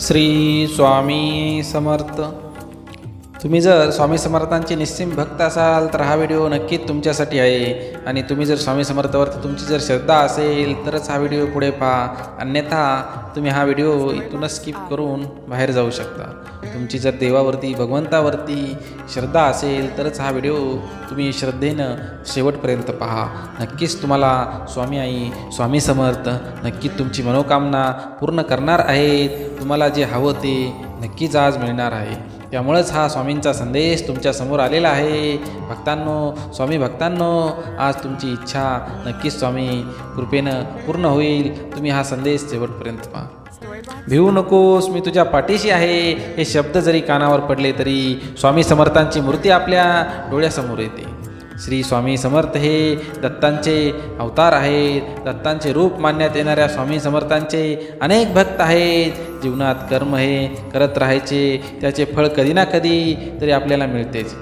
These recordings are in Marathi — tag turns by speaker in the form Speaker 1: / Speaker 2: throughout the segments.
Speaker 1: श्री स्वामी समर्थ. तुम्ही जर स्वामी समर्थांचे निस्सिम भक्त असाल तर हा व्हिडिओ नक्कीच तुमच्यासाठी आहे. आणि तुम्ही जर स्वामी समर्थावरती तुमची जर श्रद्धा असेल तरच हा व्हिडिओ पुढे पहा. अन्यथा तुम्ही हा व्हिडिओ इथूनच स्किप करून बाहेर जाऊ शकता. तुमची जर देवावरती भगवंतावरती श्रद्धा असेल तरच हा व्हिडिओ तुम्ही श्रद्धेनं शेवटपर्यंत पहा. नक्कीच तुम्हाला स्वामी आई स्वामी समर्थ नक्कीच तुमची मनोकामना पूर्ण करणार आहेत. तुम्हाला जे हवं ते नक्कीच आज मिळणार आहे. त्यामुळंच हा स्वामींचा संदेश तुमच्यासमोर आलेला आहे. भक्तांनो स्वामी भक्तांनो आज तुमची इच्छा नक्कीच स्वामी कृपेनं पूर्ण होईल. तुम्ही हा संदेश शेवटपर्यंत पहा. भिवू नकोस मी तुझ्या पाठीशी आहे. हे शब्द जरी कानावर पडले तरी स्वामी समर्थांची मूर्ती आपल्या डोळ्यासमोर येते. श्री स्वामी समर्थ हे दत्तांचे अवतार आहेत. दत्तांचे रूप मानण्यात येणाऱ्या स्वामी समर्थांचे अनेक भक्त आहेत. जीवनात कर्म हे करत राहायचे. त्याचे फळ कधी ना कधी तरी आपल्याला मिळतेच.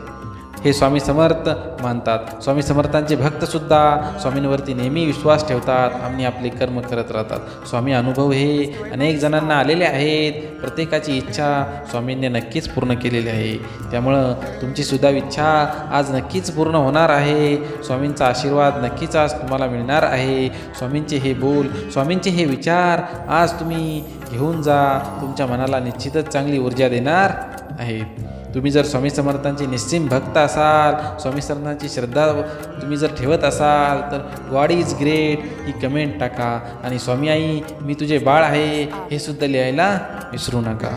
Speaker 1: हे स्वामी समर्थ मानतात. स्वामी समर्थांचे भक्तसुद्धा स्वामींवरती नेहमी विश्वास ठेवतात. आणि आपले कर्म करत राहतात. स्वामी अनुभव हे अनेक जणांना आलेले आहेत. प्रत्येकाची इच्छा स्वामींनी नक्कीच पूर्ण केलेली आहे. त्यामुळं तुमची सुद्धा इच्छा आज नक्कीच पूर्ण होणार आहे. स्वामींचा आशीर्वाद नक्कीच आज तुम्हाला मिळणार आहे. स्वामींचे हे बोल स्वामींचे हे विचार आज तुम्ही घेऊन जा. तुमच्या मनाला निश्चितच चांगली ऊर्जा देणार आहेत. तुम्ही जर स्वामी समर्थांचे निश्चिम भक्त असाल स्वामी समर्थांची श्रद्धा तुम्ही जर ठेवत असाल तर गॉड इज ग्रेट ही कमेंट टाका. आणि स्वामी आई मी तुझे बाळ आहे हे सुद्धा लिहायला विसरू नका.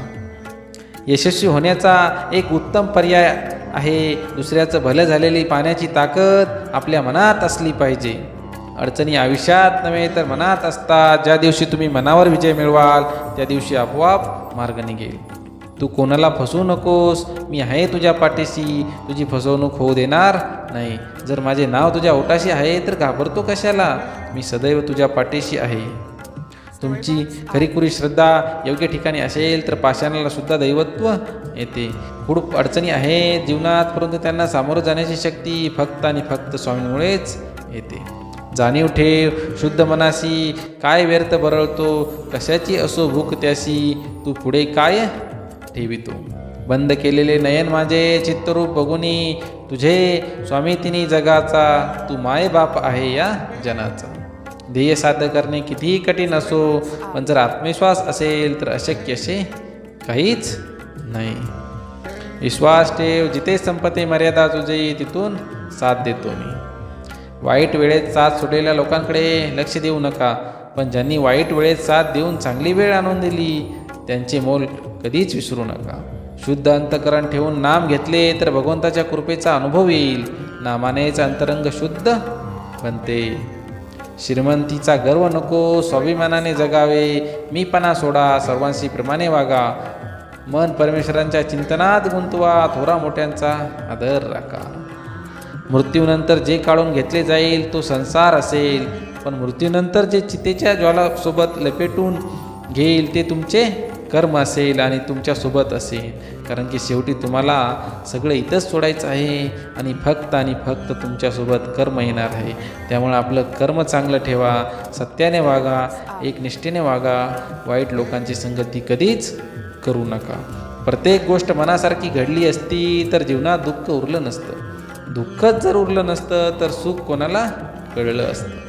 Speaker 1: यशस्वी होण्याचा एक उत्तम पर्याय आहे. दुसऱ्याचं भलं झालेली पाण्याची ताकद आपल्या मनात असली पाहिजे. अडचणी आयुष्यात नव्हे तर मनात असतात. ज्या दिवशी तुम्ही मनावर विजय मिळवाल त्या दिवशी आपोआप मार्ग निघेल. तू कोणाला फसवू नकोस मी आहे तुझ्या पाठीशी तुझी फसवणूक होऊ देणार नाही. जर माझे नाव तुझ्या ओटाशी आहे तर घाबरतो कशाला? मी सदैव तुझ्या पाठीशी आहे. तुमची खरीखुरी श्रद्धा योग्य ठिकाणी असेल तर पाषाणाला सुद्धा दैवत्व येते. खूप अडचणी आहेत जीवनात परंतु त्यांना सामोरं जाण्याची शक्ती फक्त आणि फक्त स्वामींमुळेच येते. जाणीव ठेव शुद्ध मनाशी काय व्यर्थ बरळतो कशाची असो भूक त्याशी तू पुढे काय ठेवितो. बंद केलेले नयन माझे चित्तरूप बघुनी तुझे स्वामी तिनी जगाचा तू माय बाप आहे या जनाचा. ध्येय साध्य करणे कितीही कठीण असो पण जर आत्मविश्वास असेल तर अशक्य असे काहीच नाही. विश्वास ठेव जिथे संपत्ती मर्यादा तुझे तिथून साथ देतो मी. वाईट वेळेत साथ सोडलेल्या लोकांकडे लक्ष देऊ नका. पण ज्यांनी वाईट वेळेत साथ देऊन चांगली वेळ आणून दिली त्यांचे मोल कधीच विसरू नका. शुद्ध अंतकरण ठेवून नाम घेतले तर भगवंताच्या कृपेचा अनुभव येईल. नामानेच अंतरंग शुद्ध बनते. श्रीमंतीचा गर्व नको स्वाभिमानाने जगावे. मीपणा सोडा सर्वांशी प्रमाणे वागा. मन परमेश्वरांच्या चिंतनात गुंतवा थोरा मोठ्यांचा आदर राखा. मृत्यूनंतर जे काढून घेतले जाईल तो संसार असेल. पण मृत्यूनंतर जे चितेच्या ज्वालासोबत लपेटून घेईल ते तुमचे कर्म असेल आणि तुमच्यासोबत असेल. कारण की शेवटी तुम्हाला सगळं इथंच सोडायचं आहे आणि फक्त आणि फक्त तुमच्यासोबत कर्म येणार आहे. त्यामुळे आपलं कर्म चांगलं ठेवा सत्याने वागा एकनिष्ठेने वागा. वाईट लोकांची संगती कधीच करू नका. प्रत्येक गोष्ट मनासारखी घडली असती तर जीवनात दुःख उरलं नसतं. दुःखच जर उरलं नसतं तर सुख कोणाला कळलं असतं?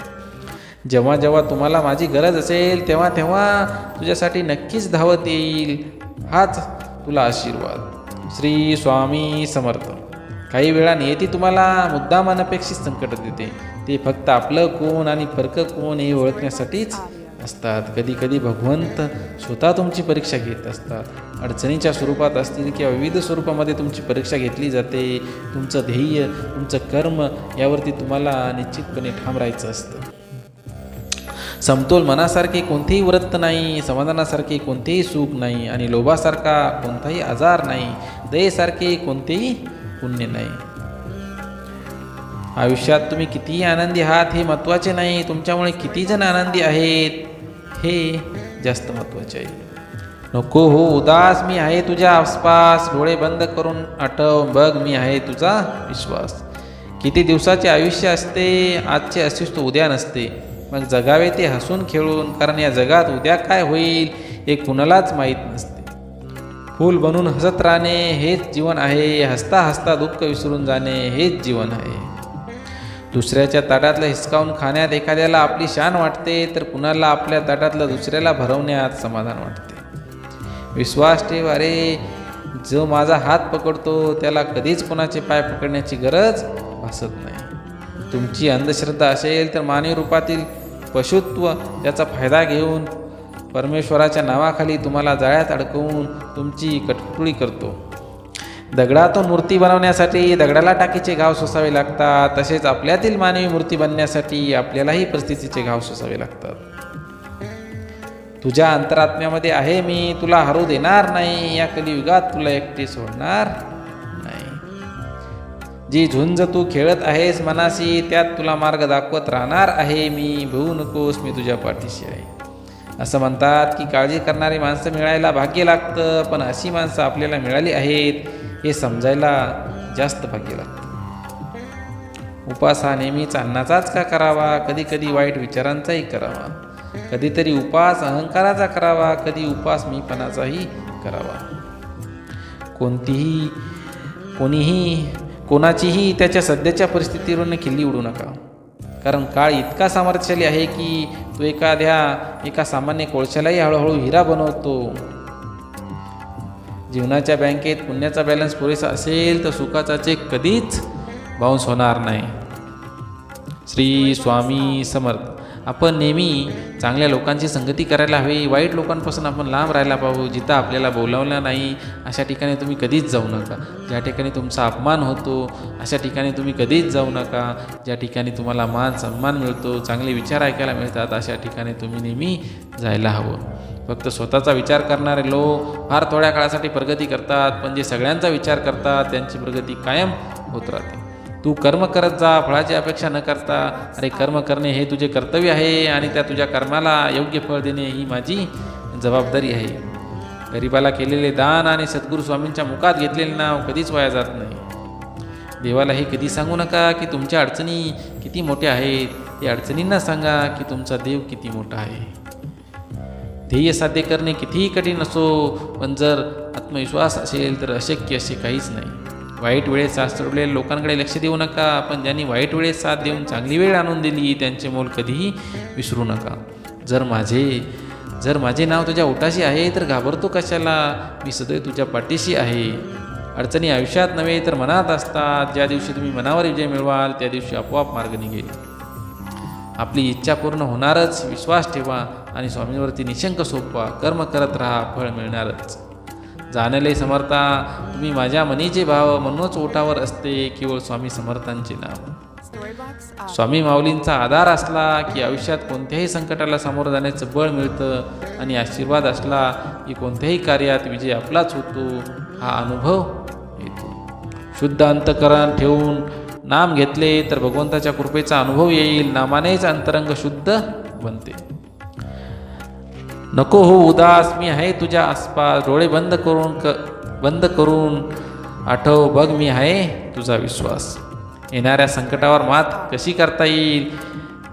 Speaker 1: जेव्हा जेव्हा तुम्हाला माझी गरज असेल तेव्हा तेव्हा तुझ्यासाठी नक्कीच धावत येईल. हाच तुला आशीर्वाद. श्री स्वामी समर्थ. काही वेळा नियती तुम्हाला मुद्दाम अनपेक्षित संकट देते. ते फक्त आपलं कोण आणि फरक कोण हे ओळखण्यासाठीच असतात. कधी कधी भगवंत स्वतः तुमची परीक्षा घेत असतात. अडचणीच्या स्वरूपात असतील किंवा विविध स्वरूपामध्ये तुमची परीक्षा घेतली जाते. तुमचं ध्येय तुमचं कर्म यावरती तुम्हाला निश्चितपणे ठाम राहायचं असतं. समतोल मनासारखे कोणतेही वृत्त नाही समाधानासारखे कोणतेही सुख नाही आणि लोभासारखा कोणताही आजार नाही दयेसारखे कोणतेही पुण्य नाही. आयुष्यात तुम्ही कितीही आनंदी आहात हे महत्त्वाचे नाही. तुमच्यामुळे किती जण आनंदी आहेत हे जास्त महत्त्वाचे आहे. नको हो उदास मी आहे तुझ्या आसपास. डोळे बंद करून आठव बघ मी आहे तुझा विश्वास. किती दिवसाचे आयुष्य असते आजचे अस्तित्व उद्या नसते. मग जगावे ते हसून खेळून कारण या जगात उद्या काय होईल हे कुणालाच माहीत नसते. फूल बनून हसत राहणे हेच जीवन आहे हसता हसता दुःख विसरून जाणे हेच जीवन आहे. दुसऱ्याच्या ताटातलं हिसकावून खाण्यात एखाद्याला आपली शान वाटते तर कुणाला आपल्या ताटातलं दुसऱ्याला भरवण्यात समाधान वाटते. विश्वास ठेव अरे जो माझा हात पकडतो त्याला कधीच कोणाचे पाय पकडण्याची गरज भासत नाही. तुमची अंधश्रद्धा असेल तर मानवी रूपातील पशुत्व त्याचा फायदा घेऊन परमेश्वराच्या नावाखाली तुम्हाला जाळ्यात अडकवून तुमची कटपुळी करतो. दगडातून मूर्ती बनवण्यासाठी दगडाला टाकीचे घाव सोसावे लागतात. तसेच आपल्यातील मानवी मूर्ती बनण्यासाठी आपल्यालाही परिस्थितीचे घाव सोसावे लागतात. तुझ्या अंतरात्म्यामध्ये आहे मी तुला हरू देणार नाही. या कलियुगात तुला एकटे सोडणार नाही जी झुंज तू खेळत आहेस मनाशी त्यात तुला मार्ग दाखवत राहणार आहे मी. भिवू नकोस मी तुझ्या पाठीशी आहे. असं म्हणतात की काळजी करणारी माणसं मिळायला भाग्य लागतं पण अशी माणसं आपल्याला मिळाली आहेत हे समजायला जास्त भाग्य लागतं. उपास हा नेहमीच अन्नाचाच का करावा? कधी कधी वाईट विचारांचाही करावा. कधीतरी उपास अहंकाराचा करावा कधी उपास मीपणाचाही करावा. कोणतीही कोणीही कोणाचीही त्याच्या सध्याच्या परिस्थितीवरून खिल्ली उडू नका. कारण काळ इतका सामर्थ्यशाली आहे की तो एखाद्या एका सामान्य कोळशालाही हळूहळू हिरा बनवतो. जीवनाच्या बँकेत पुण्याचा बॅलन्स पुरेसा असेल तर सुखाचा चेक कधीच बाउन्स होणार नाही. श्री स्वामी समर्थ. आपण नेहमी चांगल्या लोकांची संगती करायला हवी वाईट लोकांपासून आपण लांब राहायला पाहू जिथं आपल्याला बोलावलं नाही अशा ठिकाणी तुम्ही कधीच जाऊ नका. ज्या ठिकाणी तुमचा अपमान होतो अशा ठिकाणी तुम्ही कधीच जाऊ नका. ज्या ठिकाणी तुम्हाला मान सन्मान मिळतो चांगले विचार ऐकायला मिळतात अशा ठिकाणी तुम्ही नेहमी जायला हवं. फक्त स्वतःचा विचार करणारे लोक फार थोड्या काळासाठी प्रगती करतात पण जे सगळ्यांचा विचार करतात त्यांची प्रगती कायम होत राहते. तू कर्म करत जा फळाची अपेक्षा न करता. अरे कर्म करणे हे तुझे कर्तव्य आहे आणि त्या तुझ्या कर्माला योग्य फळ देणे ही माझी जबाबदारी आहे. गरिबाला केलेले दान आणि सद्गुरू स्वामींच्या मुखात घेतलेले नाव कधीच वाया जात नाही. देवाला हे कधी सांगू नका की तुमच्या अडचणी किती मोठ्या आहेत. या अडचणींना सांगा की तुमचा देव किती मोठा आहे. ध्येय साध्य करणे कितीही कठीण असो पण जर आत्मविश्वास असेल तर अशक्य असे काहीच नाही. वाईट वेळेत साथ सोडलेल्या लोकांकडे लक्ष देऊ नका पण ज्यांनी वाईट वेळेत साथ देऊन चांगली वेळ आणून दिली त्यांचे मोल कधीही विसरू नका. जर माझे जर माझे नाव तुझ्या ओटाशी आहे तर घाबरतो कशाला? मी सदैव तुझ्या पाठीशी आहे. अडचणी आयुष्यात नव्हे तर मनात असतात. ज्या दिवशी तुम्ही मनावर विजय मिळवाल त्या दिवशी आपोआप मार्ग निघेल. आपली इच्छा पूर्ण होणारच. विश्वास ठेवा आणि स्वामींवरती निशंक सोपवा. कर्म करत राहा फळ मिळणारच. जाणले समर्था. तुम्ही माझ्या मनीचे भाव म्हणूनच ओठावर असते केवळ स्वामी समर्थांचे नाव. स्वामी माऊलींचा आधार असला की आयुष्यात कोणत्याही संकटाला सामोरं जाण्याचं बळ मिळतं आणि आशीर्वाद असला की कोणत्याही कार्यात विजय आपलाच होतो हा अनुभव येतो. शुद्ध अंतकरण ठेवून नाम घेतले तर भगवंताच्या कृपेचा अनुभव येईल नामानेच अंतरंग शुद्ध बनते. नको हो उदास मी आहे तुझ्या आसपास. डोळे बंद करून क बंद करून आठव बघ मी आहे तुझा विश्वास. येणाऱ्या संकटावर मात कशी करता येईल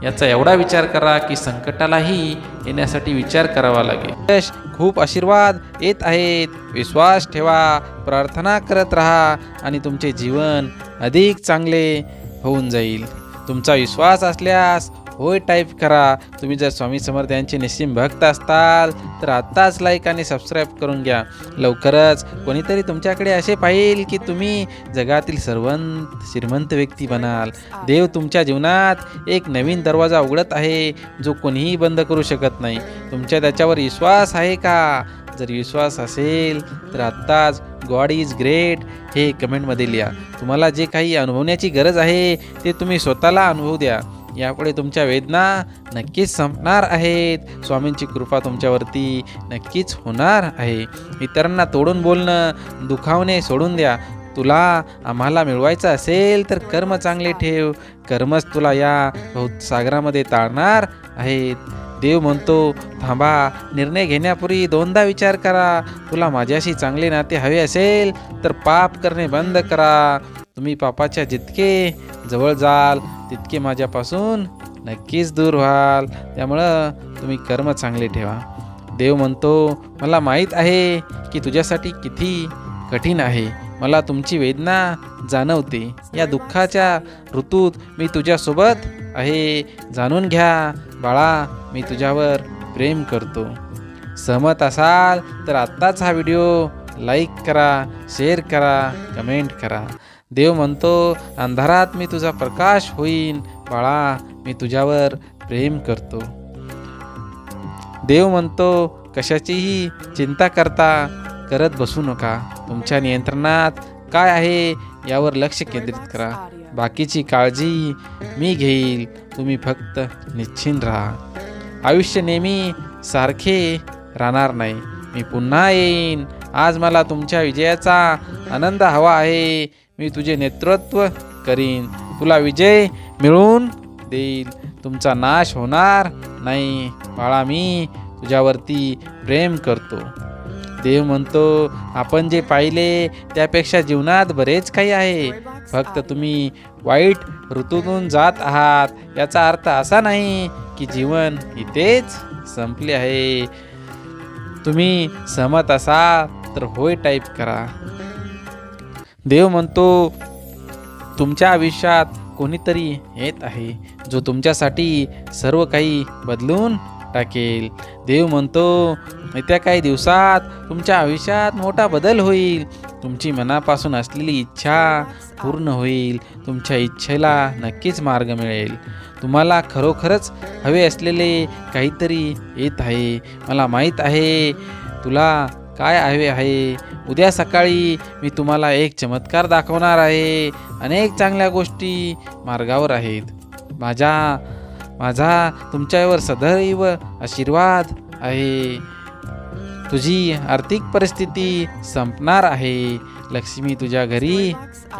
Speaker 1: याचा एवढा विचार करा की संकटालाही येण्यासाठी विचार करावा लागेल. यश खूप आशीर्वाद येत आहेत. विश्वास ठेवा प्रार्थना करत राहा आणि तुमचे जीवन अधिक चांगले होऊन जाईल. तुमचा विश्वास असल्यास होय टाईप करा. तुम्ही जर स्वामी समर्थ यांचे निश्चिम भक्त असताल तर आत्ताच लाईक आणि सबस्क्राईब करून घ्या. लवकरच कोणीतरी तुमच्याकडे असे पाहिल की तुम्ही जगातील सर्वंत श्रीमंत व्यक्ती बनाल. देव तुमच्या जीवनात एक नवीन दरवाजा उघडत आहे जो कोणीही बंद करू शकत नाही. तुमच्या त्याच्यावर विश्वास आहे का? जर विश्वास असेल तर आत्ताच गॉड इज ग्रेट हे कमेंटमध्ये लिहा. तुम्हाला जे काही अनुभवण्याची गरज आहे ते तुम्ही स्वतःला अनुभवू द्या. यापुढे तुमच्या वेदना नक्कीच संपणार आहेत. स्वामींची कृपा तुमच्यावरती नक्कीच होणार आहे. इतरांना तोडून बोलणं दुखावणे सोडून द्या. तुला आम्हाला मिळवायचं असेल तर कर्म चांगले ठेव. कर्मच तुला या सागरामध्ये ताळणार आहेत. देव म्हणतो थांबा निर्णय घेण्यापूर्वी दोनदा विचार करा. तुला माझ्याशी चांगले नाते हवे असेल तर पाप करणे बंद करा. तुम्ही पापाच्या जितके जवळ जाल तितके माझ्यापासून नक्कीच दूर व्हाल. त्यामुळं तुम्ही कर्म चांगले ठेवा. देव म्हणतो मला माहीत आहे की तुझ्यासाठी किती कठीण आहे. मला तुमची वेदना जाणवते. या दुःखाच्या ऋतूत मी तुझ्यासोबत आहे. जाणून घ्या बाळा मी तुझ्यावर प्रेम करतो. सहमत असाल तर आत्ताच हा व्हिडिओ लाईक करा शेअर करा कमेंट करा. देव म्हणतो अंधारात मी तुझा प्रकाश होईन बाळा मी तुझ्यावर प्रेम करतो. देव म्हणतो कशाचीही चिंता करता करत बसू नका. तुमच्या नियंत्रणात काय आहे यावर लक्ष केंद्रित करा. बाकीची काळजी मी घेईल तुम्ही फक्त निश्चिंत राहा. आयुष्य नेहमी सारखे राहणार नाही. मी पुन्हा येईन. आज मला तुमच्या विजयाचा आनंद हवा आहे. मी तुझे नेतृत्व करीन. तुला विजय मिळवून देईल. तुमचा नाश होणार नाही. बाळा मी तुझ्यावरती प्रेम करतो. देव म्हणतो आपण जे पाहिले त्यापेक्षा जीवनात बरेच काही आहे. फक्त तुम्ही वाईट ऋतूतून जात आहात. याचा अर्थ असा नाही की जीवन इथेच संपले आहे. तुम्ही सहमत असाल तर होय टाईप करा. देव म्हणतो तुमच्या आयुष्यात कोणीतरी येत आहे जो तुमच्यासाठी सर्व काही बदलून टाकेल. देव म्हणतो येत्या काही दिवसात तुमच्या आयुष्यात मोठा बदल होईल. तुमची मनापासून असलेली इच्छा पूर्ण होईल. तुमच्या इच्छेला नक्कीच मार्ग मिळेल. तुम्हाला खरोखरच हवे असलेले काहीतरी येत आहे. मला माहीत आहे तुला काय हवे आहे? उद्या सकाळी मी तुम्हाला एक चमत्कार दाखवणार आहे. अनेक चांगल्या गोष्टी मार्गावर आहेत. माझ्या माझा तुमच्यावर सदैव आशीर्वाद आहे. तुझी आर्थिक परिस्थिती संपणार आहे. लक्ष्मी तुझ्या घरी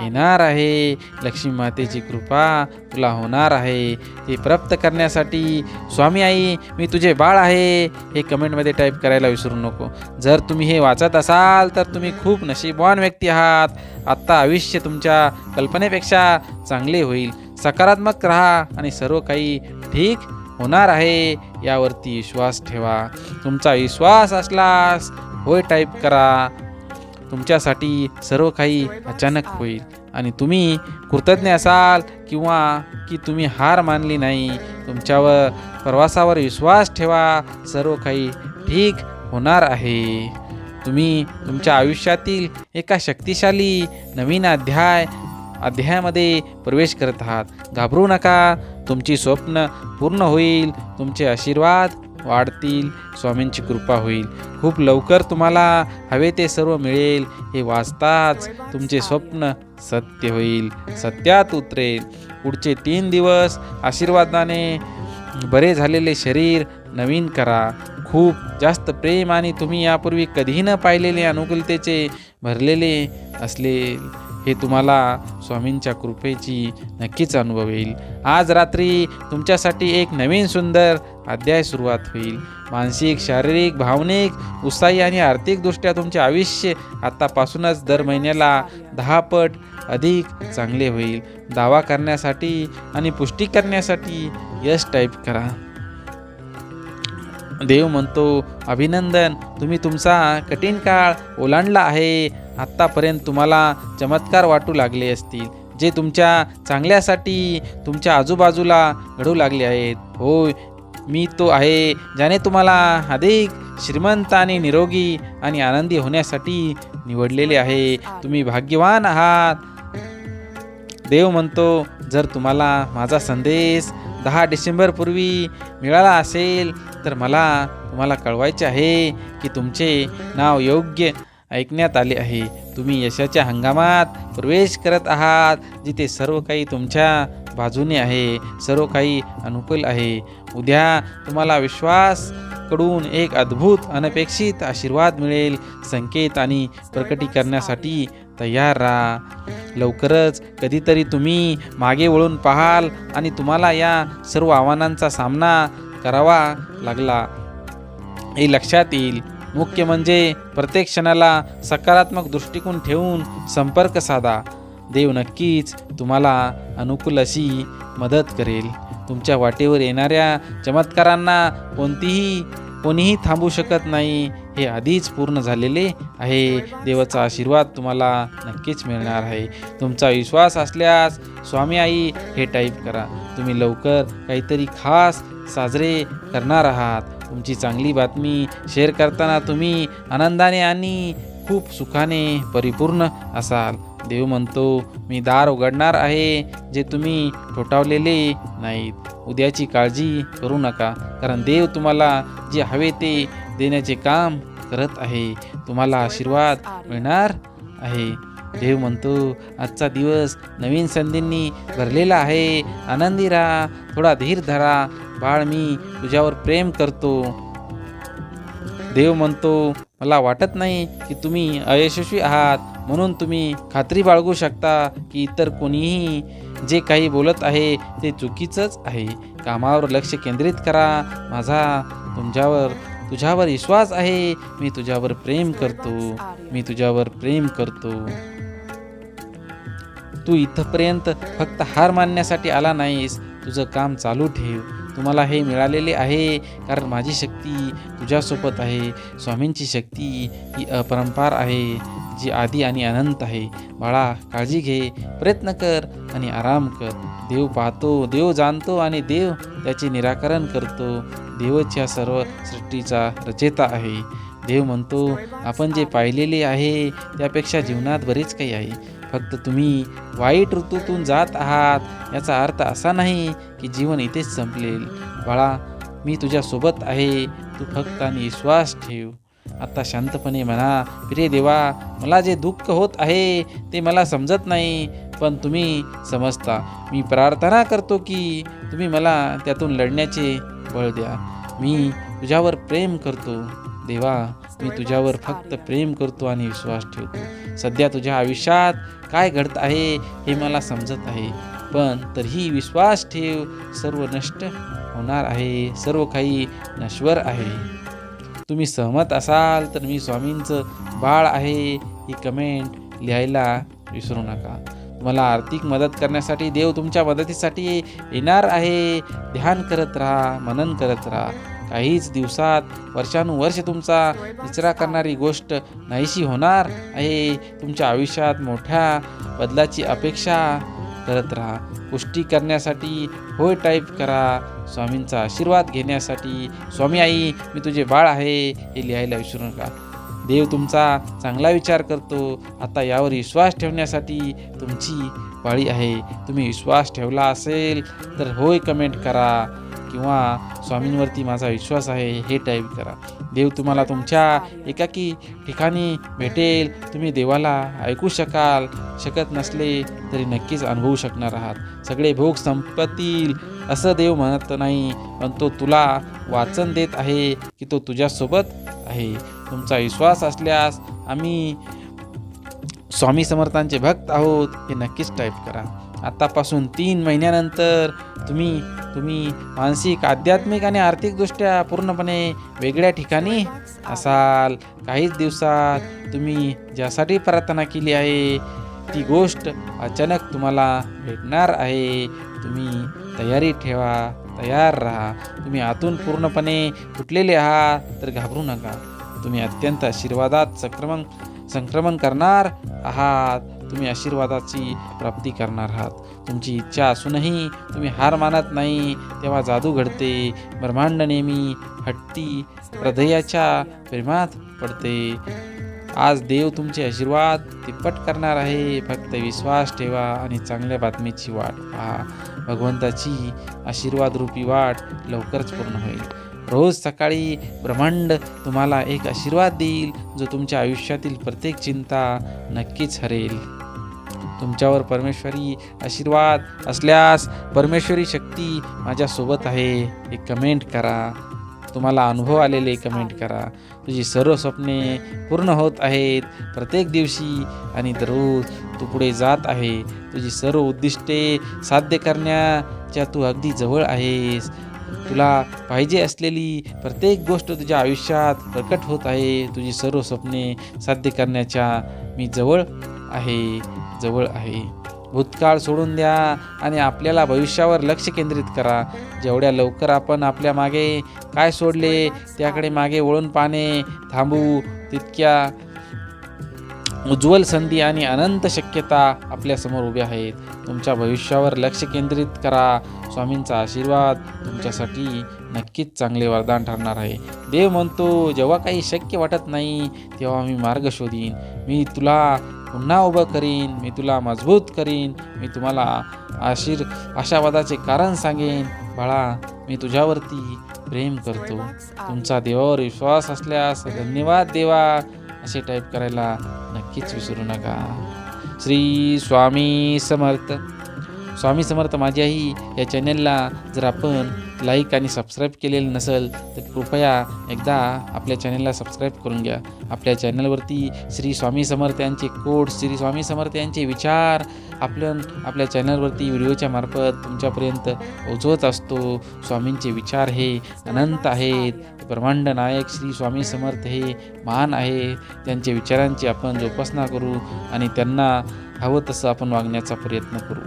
Speaker 1: येणार आहे. लक्ष्मी मातेची कृपा तुला होणार आहे. ते प्राप्त करण्यासाठी स्वामी आई मी तुझे बाळ आहे. हे कमेंटमध्ये टाईप करायला विसरू नको. जर तुम्ही हे वाचत असाल तर तुम्ही खूप नशीबवान व्यक्ती आहात. आत्ता आयुष्य तुमच्या कल्पनेपेक्षा चांगले होईल. सकारात्मक राहा आणि सर्व काही ठीक होणार आहे. यावरती विश्वास ठेवा. तुमचा विश्वास असलास होय टाईप करा. तुमच्यासाठी सर्व काही अचानक होईल. आणि तुम्ही कृतज्ञ असाल किंवा की तुम्ही हार मानली नाही तुमच्यावर प्रवासावर विश्वास ठेवा सर्व काही ठीक होणार आहे. तुम्ही तुमच्या आयुष्यातील एका शक्तिशाली नवीन अध्याय अध्यायामध्ये प्रवेश करत आहात. घाबरू नका तुमची स्वप्न पूर्ण होईल तुमचे आशीर्वाद वाढतील स्वामींची कृपा होईल. खूप लवकर तुम्हाला हवे ते सर्व मिळेल. हे वाचताच तुमचे स्वप्न सत्य होईल. सत्यात उतरेल. पुढचे तीन दिवस आशीर्वादाने बरे झालेले शरीर नवीन करा. खूप जास्त प्रेम आणि तुम्ही यापूर्वी कधीही न पाहिलेले अनुकूलतेचे भरलेले असले हे तुम्हाला स्वामींच्या कृपेची नक्कीच अनुभव येईल. आज रात्री तुमच्यासाठी एक नवीन सुंदर अध्याय सुरुवात होईल. मानसिक शारीरिक भावनिक उत्साही आणि आर्थिकदृष्ट्या तुमचे आयुष्य आत्तापासूनच दर महिन्याला दहा पट अधिक चांगले होईल. दावा करण्यासाठी आणि पुष्टी करण्यासाठी यश टाईप करा. देव म्हणतो अभिनंदन तुम्ही तुमचा कठीण काळ ओलांडला आहे. आत्तापर्यंत तुम्हाला चमत्कार वाटू लागले असतील. जे तुमच्या चांगल्यासाठी तुमच्या आजूबाजूला घडू लागले आहेत. होय मी तो आहे ज्याने तुम्हाला अधिक श्रीमंत आणि निरोगी आणि आनंदी होण्यासाठी निवडलेले आहे. तुम्ही भाग्यवान आहात. देव म्हणतो जर तुम्हाला माझा संदेश दहा डिसेंबरपूर्वी मिळाला असेल तर मला तुम्हाला कळवायचे आहे की तुमचे नाव योग्य ऐकण्यात आले आहे. तुम्ही यशाच्या हंगामात प्रवेश करत आहात जिथे सर्व काही तुमच्या बाजूने आहे सर्व काही अनुकूल आहे. उद्या तुम्हाला विश्वासकडून एक अद्भुत अनपेक्षित आशीर्वाद मिळेल. संकेत आणि प्रकटी करण्यासाठी तयार राहा. लवकरच कधीतरी तुम्ही मागे वळून पाहाल आणि तुम्हाला या सर्व आव्हानांचा सामना करावा लागला. हे लक्षात येईल. मुख्य म्हणजे प्रत्येक क्षणाला सकारात्मक दृष्टिकोन ठेवून संपर्क साधा. देव नक्कीच तुम्हाला अनुकूल अशी मदत करेल. तुमच्या वाटेवर येणाऱ्या चमत्कारांना कोणतीही कोणीही थांबू शकत नाही. हे आधीच पूर्ण झालेले आहे. देवाचा आशीर्वाद तुम्हाला नक्कीच मिळणार आहे. तुमचा विश्वास असल्यास स्वामी आई हे टाईप करा. तुम्ही लवकर काहीतरी खास साजरे करणार आहात. तुमची चांगली बातमी शेअर करताना तुम्ही आनंदाने आणि खूप सुखाने परिपूर्ण असाल. देव म्हणतो मी दार उघडणार आहे जे तुम्ही ठोठावलेले नाहीत. उद्याची काळजी करू नका. कारण देव तुम्हाला जे हवे ते देण्याचे काम करत आहे. तुम्हाला आशीर्वाद मिळणार आहे. देव म्हणतो आजचा दिवस नवीन संधींनी भरलेला आहे. आनंदी राहा. थोडा धीर धरा. बाळ मी तुझ्यावर प्रेम करतो. देव म्हणतो मला वाटत नाही की तुम्ही अयशस्वी आहात. म्हणून तुम्ही खात्री बाळगू शकता की इतर कोणीही जे काही बोलत आहे ते चुकीचंच आहे. कामावर लक्ष केंद्रित करा. माझा तुमच्यावर तुझ्यावर विश्वास आहे. मी तुझ्यावर प्रेम करतो. मी तुझ्यावर प्रेम करतो. तू इथपर्यंत फक्त हार मानण्यासाठी आला नाहीस. तुझं काम चालू ठेव. तुम्हाला हे मिळालेले आहे कारण माझी शक्ती तुझ्यासोबत आहे. स्वामींची शक्ती ही अपरंपार आहे जी आदी आणि अनंत आहे. बाळा काळजी घे प्रयत्न कर आणि आराम कर. देव पाहतो देव जाणतो आणि देव त्याचे निराकरण करतो. देवच या सर्व सृष्टीचा रचेता आहे. देव म्हणतो आपण जे पाहिलेले आहे त्यापेक्षा जीवनात बरेच काही आहे. फक्त तुम्ही वाईट ऋतूतून जात आहात. याचा अर्थ असा नाही की जीवन इथेच संपलेल. बाळा मी तुझ्यासोबत आहे. तू फक्त आणि विश्वास ठेव. आता शांतपणे म्हणा प्रिय देवा मला जे दुःख होत आहे ते मला समजत नाही. पण तुम्ही समजता. मी प्रार्थना करतो की तुम्ही मला त्यातून लढण्याचे बळ द्या. मी तुझ्यावर प्रेम करतो. देवा मी तुझ्यावर फक्त प्रेम करतो आणि विश्वास ठेवतो. सध्या तुझ्या आयुष्यात काय घडत आहे हे मला समजत आहे. पण तरीही विश्वास ठेव सर्व नष्ट होणार आहे सर्व काही नश्वर आहे. तुम्ही सहमत असाल तर मी स्वामींचं बाळ आहे ही कमेंट लिहायला विसरू नका. तुम्हाला आर्थिक मदत करण्यासाठी देव तुमच्या मदतीसाठी येणार आहे. ध्यान करत राहा मनन करत राहा. काहीच दिवसात वर्षानुवर्ष तुमचा निचरा करणारी गोष्ट नाहीशी होणार. आहे तुमच्या आयुष्यात मोठ्या बदलाची अपेक्षा करत राहा. पुष्टी करण्यासाठी होय टाईप करा. स्वामींचा आशीर्वाद घेण्यासाठी स्वामी आई मी तुझे बाळ आहे हे लिहायला विसरू नका. देव तुमचा चांगला विचार करतो. आता यावर विश्वास ठेवण्यासाठी तुमची पाळी आहे. तुम्ही विश्वास ठेवला असेल तर होय कमेंट करा. किंवा स्वामींवरती माझा विश्वास आहे हे टाईप करा. देव तुम्हाला तुमच्या एकाकी ठिकाणी भेटेल. तुम्ही देवाला ऐकू शकाल. शकत नसले तरी नक्कीच अनुभवू शकणार आहात. सगळे भोग संपतील असं देव म्हणत नाही. पण तो तुला वाचन देत आहे की तो तुझ्यासोबत आहे. तुमचा विश्वास असल्यास आम्ही स्वामी समर्थांचे भक्त आहोत हे नक्कीच टाईप करा. आतापासून तीन महिन्यानंतर तुम्ही तुम्ही मानसिक आध्यात्मिक आणि आर्थिकदृष्ट्या पूर्णपणे वेगळ्या ठिकाणी असाल. काहीच दिवसात तुम्ही ज्यासाठी प्रार्थना केली आहे ती गोष्ट अचानक तुम्हाला भेटणार आहे. तुम्ही तयारी ठेवा तयार राहा. तुम्ही आतून पूर्णपणे तुटलेले आहात तर घाबरू नका. तुम्ही अत्यंत आशीर्वादात संक्रमण संक्रमण करणार आहात. तुम्ही आशीर्वादाची प्राप्ती करणार आहात. तुमची इच्छा असूनही तुम्ही हार मानत नाही तेव्हा जादू घडते. ब्रह्मांड नेहमी हट्टी हृदयाच्या प्रेमात पडते. आज देव तुमचे आशीर्वाद तिप्पट करणार आहे. फक्त विश्वास ठेवा आणि चांगल्या बातमीची वाट पहा. भगवंताची आशीर्वाद रूपी वाट लवकरच पूर्ण होईल. रोज सकाळी ब्रह्मांड तुम्हाला एक आशीर्वाद देईल जो तुमच्या आयुष्यातील प्रत्येक चिंता नक्कीच हरेल. तुमच्यावर परमेश्वरी आशीर्वाद असल्यास परमेश्वरी शक्ती माझ्यासोबत आहे. हे कमेंट करा. तुम्हाला अनुभव आलेले कमेंट करा. तुझी सर्व स्वप्ने पूर्ण होत आहेत प्रत्येक दिवशी आणि दररोज तू पुढे जात आहे. तुझी सर्व उद्दिष्टे साध्य करण्याच्या तू अगदी जवळ आहेस. तुला पाहिजे असलेली प्रत्येक गोष्ट तुझ्या आयुष्यात प्रकट होत आहे. तुझी सर्व स्वप्ने साध्य करण्याच्या मी जवळ आहे. जवळ आहे. भूतकाळ सोडून द्या आणि आपल्याला भविष्यावर लक्ष केंद्रित करा. जेवढ्या लवकर आपण आपल्या मागे काय सोडले त्याकडे मागे वळून पाहणे थांबू तितक्या उज्ज्वल संधी आणि अनंत शक्यता आपल्यासमोर उभ्या आहेत. तुमच्या भविष्यावर लक्ष केंद्रित करा. स्वामींचा आशीर्वाद तुमच्यासाठी नक्कीच चांगले वरदान ठरणार आहे. देव म्हणतो जेव्हा काही शक्य वाटत नाही तेव्हा मी मार्ग शोधीन. मी तुला पुन्हा उभं करीन मी तुला मजबूत करीन मी तुम्हाला आशीर आशावादाचे कारण सांगेन. बाळा मी तुझ्यावरती प्रेम करतो. तुमचा देवावर विश्वास असल्यास धन्यवाद देवा असे टाईप करायला नक्कीच विसरू नका. श्री स्वामी समर्थ. स्वामी समर्थ माझ्याही या चॅनलला जर आपण लाईक आणि सबस्क्राईब केलेलं नसेल तर कृपया एकदा आपल्या चॅनलला सबस्क्राईब करून घ्या. आपल्या चॅनलवरती श्री स्वामी समर्थ यांचे कोड श्री स्वामी समर्थ यांचे विचार आपण आपल्या चॅनलवरती व्हिडिओच्या मार्फत तुमच्यापर्यंत पोचवत असतो. स्वामींचे विचार हे अनंत आहेत. ब्रह्मांड नायक श्री स्वामी समर्थ हे महान आहे. त्यांच्या विचारांची आपण जोपासना करू आणि त्यांना हवं तसं आपण वागण्याचा प्रयत्न करू.